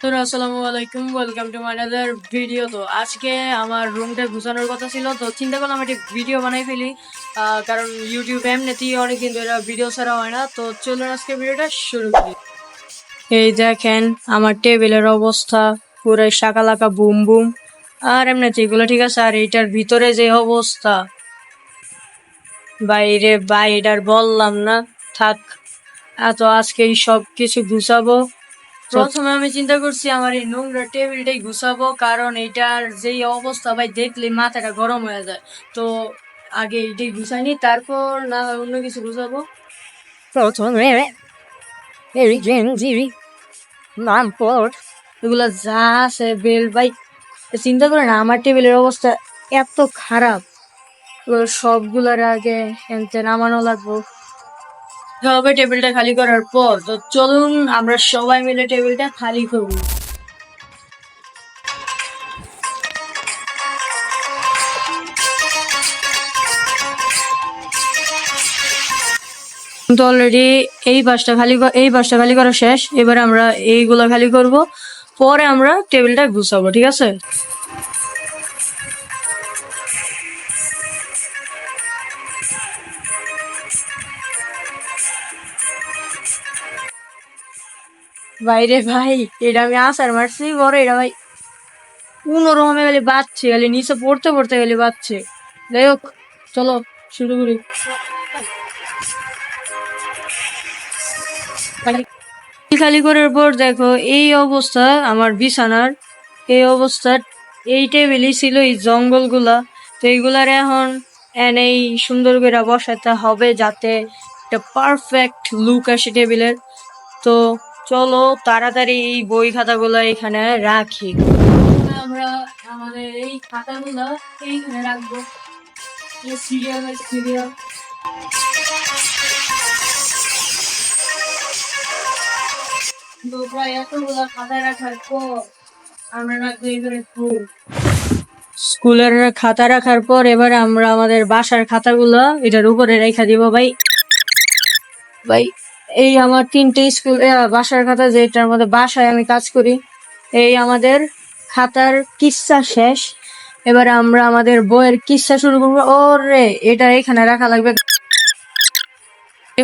তো আসসালামু আলাইকুম welcome to my other video তো আজকে আমার রুমটা গুছানোর কথা ছিল, তো চিন্তা করলাম একটি ভিডিও বানাই ফেলি। কারণ ইউটিউব এমনিতেই অনেক কিন্তু এটা ভিডিও ছাড়া হয় না, তো চলুন আজকে ভিডিওটা শুরু করি। এই দেখেন, আমার টেবিলের অবস্থা, পুরো শাকালাকা বুম বুম। আর এমনিতে এগুলো ঠিক আছে, আর এইটার ভিতরে যে অবস্থা, বাইরে বাইরের বললাম না, থাক। এত আজকে এই সব কিছু গুছাবো। প্রথমে আমি চিন্তা করছি আমার এই নোংরা টেবিলটাই গুছাবো কারণ এটার যেই অবস্থা ভাই দেখলে মাথাটা গরম হয়ে যায়। তো আগে এইটাই গুছাইনি তারপর না হয় অন্য কিছু গুছাবো। প্রথমে নামপর এগুলা যা আছে বেল ভাই চিন্তা করে না আমার টেবিলের অবস্থা এত খারাপ। সবগুলার আগে এনতে নামানো লাগবো। হবে টেবিলটা খালি করার পর। তো চলুন, আমরা সবাই মিলে টেবিলটা খালি করব তো অলরেডি এই পাশটা খালি এই পাশটা খালি করা শেষ। এবার আমরা এইগুলো খালি করব। পরে আমরা টেবিলটা গুছাবো, ঠিক আছে? বাইরে ভাই, এটা আমি আসার মারছি, বড় এটা ভাই। কোনো রকমে গেলে বাচ্চে গেলে নিচে পড়তে পড়তে গেলে বাচ্চে। যাই হোক, চলো, শুরু করি। খালি- খালি করার পর দেখো, এই অবস্থা, আমার বিছানার, এই অবস্থা, এই টেবিলই ছিল এই জঙ্গলগুলা। তো এইগুলার এখন এনেই সুন্দর করে বসাতে হবে যাতে একটা পারফেক্ট লুক আসে টেবিলের। তো চলো তাড়াতাড়ি এই বই খাতাগুলো এখানে রাখি। আমরা আমাদের এই খাতাগুলো এইখানে রাখব। সিরিয়াল সিরিয়াল প্রায় এতগুলো খাতা রাখার পর আমরা রাখব ফুল। স্কুলের খাতা রাখার পর এবার আমরা আমাদের বাসার খাতাগুলো এটার উপরে রেখা দিব ভাই। ভাই এই আমার তিনটে স্কুল বাসার খাতা যেটার মধ্যে বাসায় আমি কাজ করি, এই আমাদের খাতার কিস্সা শেষ। এবার আমরা আমাদের বইয়ের কিস্সা শুরু করব। ওরে, এটা এখানে রাখা লাগবে।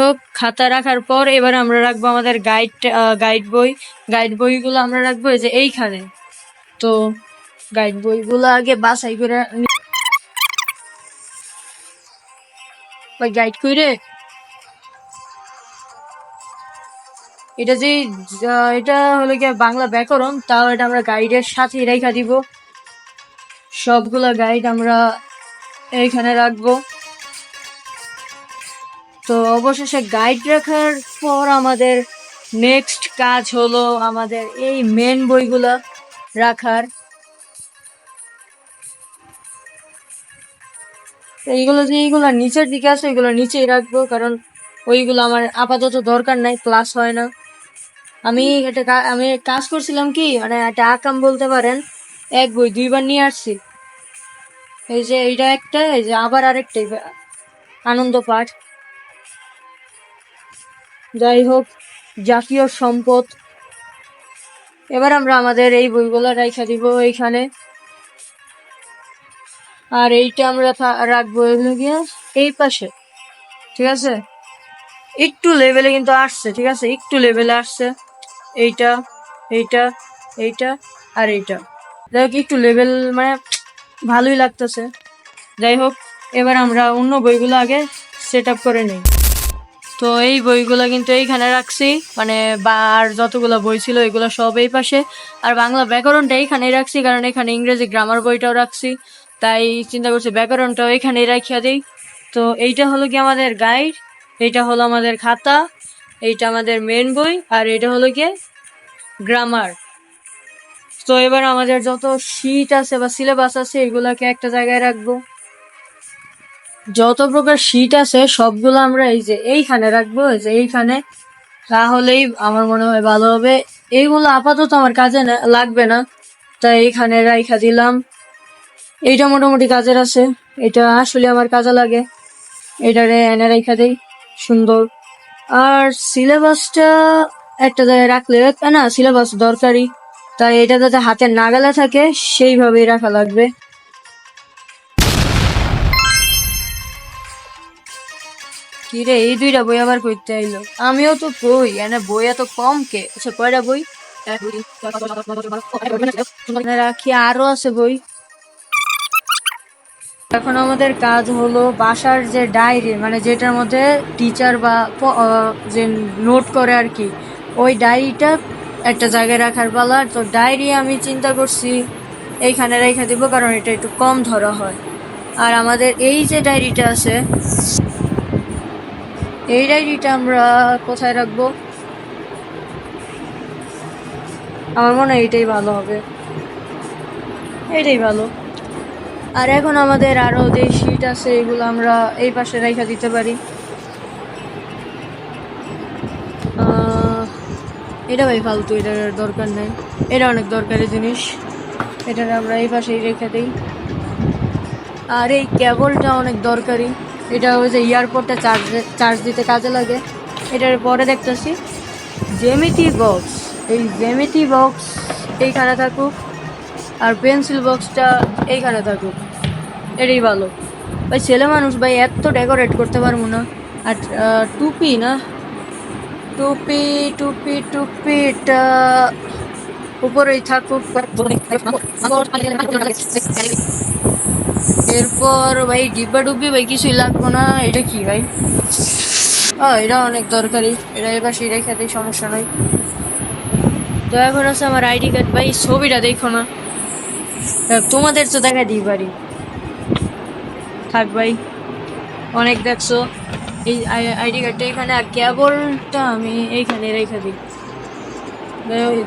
হোক, খাতা রাখার পর এবার আমরা রাখব আমাদের গাইড গাইড বই। গাইড বইগুলো আমরা রাখব যে এইখানে। তো গাইড বইগুলো আগে বাছাই করে গাইড কইরে এটা যে এটা হলো গিয়ে বাংলা ব্যাকরণ, তাও এটা আমরা গাইডের সাথে রেখা দিব। সবগুলা গাইড আমরা এইখানে রাখব। তো অবশেষে গাইড রাখার পর আমাদের নেক্সট কাজ হলো আমাদের এই মেন বইগুলা রাখার। এইগুলো যে এইগুলো নিচের দিকে আছে এগুলো নিচেই রাখব, কারণ ওইগুলো আমার আপাতত দরকার নাই ক্লাস হয় না। আমি একটা আমি কাজ করছিলাম কি মানে একটা আকাম বলতে পারেন, এক বই দুইবার নিয়ে আসছি। এই যে এইটা একটা, এই যে আবার আরেকটা এই আনন্দ পাঠ। যাই হোক, জাতীয় সম্পদ। এবার আমরা আমাদের এই বইগুলো রেখে দিব এইখানে। আর এইটা আমরা রাখব এগুলো গিয়ে এই পাশে, ঠিক আছে? একটু লেভেলে কিন্তু আসছে, ঠিক আছে? একটু লেভেলে আসছে। এইটা এইটা এইটা আর এইটা। যাই হোক, একটু লেভেল মানে ভালোই লাগতেছে। যাই হোক, এবার আমরা অন্য বইগুলো আগে সেট আপ করে নিই। তো এই বইগুলো কিন্তু এইখানে রাখছি। মানে বা, আর যতগুলো বই ছিল, এগুলো সব এই পাশে। আর বাংলা ব্যাকরণটা এইখানেই রাখছি, কারণ এখানে ইংরেজি গ্রামার বইটাও রাখছি। তাই চিন্তা করছি ব্যাকরণটাও এখানেই রাখিয়া দিই। তো এইটা হলো কি আমাদের গাইড এইটা হলো আমাদের খাতা। এইটা আমাদের মেন বই, আর এটা হলো কি গ্রামার তো এবার আমাদের যত শীট আছে বা সিলেবাস আছে, এগুলাকে একটা জায়গায় রাখব। যত প্রকার শীট আছে, সবগুলো আমরা এই যে এইখানে রাখব, এই যে এইখানে। তাহলেই আমার মনে হয় ভালো হবে। এইগুলো আপাতত আমার কাজে না- লাগবে না। তাই এইখানে রাইখা দিলাম। এইটা মোটামুটি কাজের আছে। এটা আসলে আমার কাজে লাগে। এটারে এনে রাইখা দেই। সুন্দর। আর সিলেবাসটা একটা জায়গায় রাখলে না সিলেবাস দরকারি তাই এটা যাতে হাতের নাগালে থাকে সেইভাবেই রাখা লাগবে কিরে এই দুইটা বই আবার করতে আইলো আমিও তো কই এনে বই এত কম কে আচ্ছা কয়টা বই রাখি আরও আছে বই এখন আমাদের কাজ হলো বাসার যে ডায়েরি মানে যেটার মধ্যে টিচার বা যে নোট করে আর কি, ওই ডায়েরিটা একটা জায়গায় রাখার পালা। তো ডায়েরি আমি চিন্তা করছি এইখানে রেখে দিব, কারণ এটা একটু কম ধরা হয়। আর আমাদের এই যে ডায়েরিটা আছে, এই ডায়েরিটা আমরা কোথায় রাখব? আমার মনে হয় এটাই ভালো হবে। এটাই ভালো। আর এখন আমাদের আরও যে শীট আছে, এগুলো আমরা এই পাশে রেখে দিতে পারি। এটা ভাই ফালতু, এটার দরকার নেই। এটা অনেক দরকারি জিনিস। এটা আমরা এই পাশেই রেখে দিই। আর এই কেবলটা অনেক দরকারি। এটা ওই যে এয়ারপোর্টে চার্জ চার্জ দিতে কাজে লাগে। এটার পরে দেখতেছি। জেমিটি বক্স এই জেমিতি বক্স এইখানে থাকুক। আর পেন্সিল বক্সটা এইখানে থাকুক। এটাই ভালো। ভাই, ছেলে মানুষ, ভাই, এত ডেকোরেট করতে পারব না। আর টুপি না? টুপি টুপি টুপিটা উপরেই থাকুক। এরপর, ভাই ডিব্বা ডুব্বি ভাই, কিছুই লাগবো না। এটা কি, ভাই? এটা অনেক দরকারি। এটা এবার সেই রেখে সমস্যা নাই। দয়া করে আছে আমার আইডি কার্ড, ভাই, ছবিটা দেখো না। তোমাদের তো দেখা দিই পারি থাক ভাই, অনেক দেখছ। এই আইডি কার্ডটা এখানে, আর কেবলটা আমি এইখানে রেখে দিই।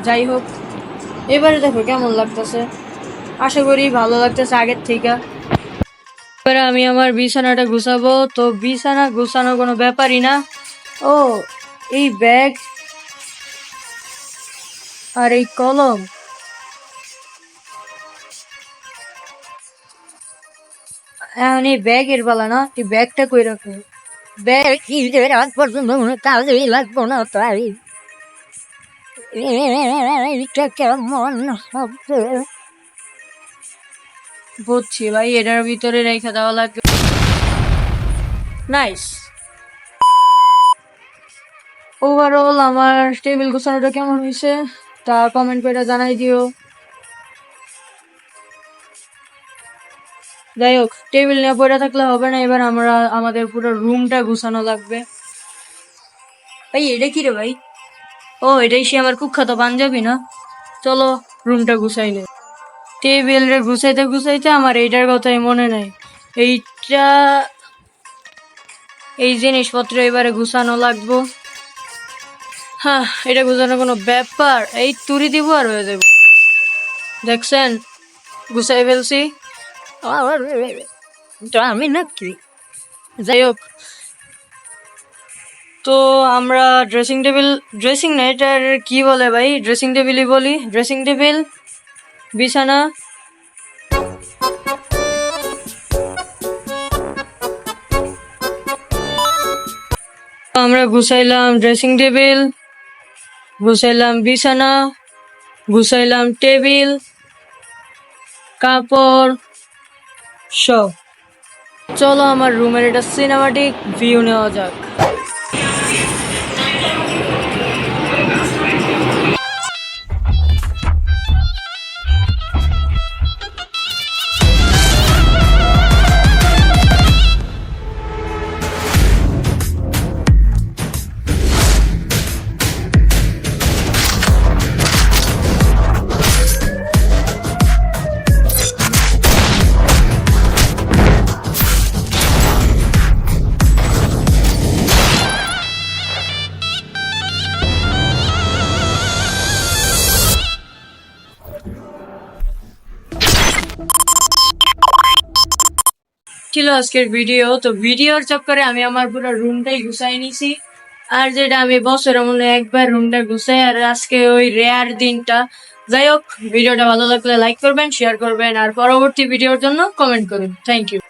যাই হোক এবারে দেখো কেমন লাগতেছে। আশা করি ভালো লাগতেছে আগের থেকে। এবারে আমি আমার বিছানাটা গুছাবো। তো বিছানা গুছানো কোনো ব্যাপারই না। ও, এই ব্যাগ আর এই কলম। এখন এই ব্যাগের বলা না, এই ব্যাগটা কই রাখো ব্যাগ কি যে রাত পর্যন্ত মনে কাজেই লাগবো না তাই। এইটা কেমন হবে? বুঝছি ভাই, এটার ভিতরে রেখে দেওয়া লাগবে। নাইস ওভারঅল আমার টেবিল গোছানোটা কেমন হয়েছে? তা কমেন্ট করে জানাই দিও। যাই হোক টেবিল নিয়ে পড়ে থাকলে হবে না, এবার আমরা আমাদের পুরো রুমটা গুছানো লাগবে। ভাই, এটা কি রে ভাই? ও, এটাই সে আমার কুখ্যাত পাঞ্জাবি না? চলো রুমটা গুছাই নে। টেবিল রে গুছাইতে গুছাইতে আমার এইটার কথাই মনে নাই। এইটা, এই জিনিসপত্র এবারে গুছানো লাগবো। হ্যাঁ এটা গুছানো কোনো ব্যাপার? এই তুরি দিব আর হয়ে যাবে। দেখছেন? গুছাই ফেলছি। তো যাই হোক, তো আমরা ড্রেসিং টেবিল ড্রেসিং না, এটার কি বলে ভাই? ড্রেসিং টেবিলই বলি। ড্রেসিং টেবিল বিছানা। আমরা গুছাইলাম ড্রেসিং টেবিল গুছাইলাম বিছানা, গুছাইলাম টেবিল কাপড় চলো আমার রুমের এটা সিনেমাটিক ভিউ নেওয়া যাক। ছিল আজকের ভিডিও তো ভিডিওর চক্করে আমি আমার পুরো রুমটাই গুছাই নিছি। আর যেটা আমি বছর মনে একবার রুমটা গুছাই, আর আজকে ওই রেয়ার দিনটা। যাই হোক ভিডিওটা ভালো লাগলে লাইক করবেন শেয়ার করবেন, আর পরবর্তী ভিডিওর জন্য কমেন্ট করুন। Thank you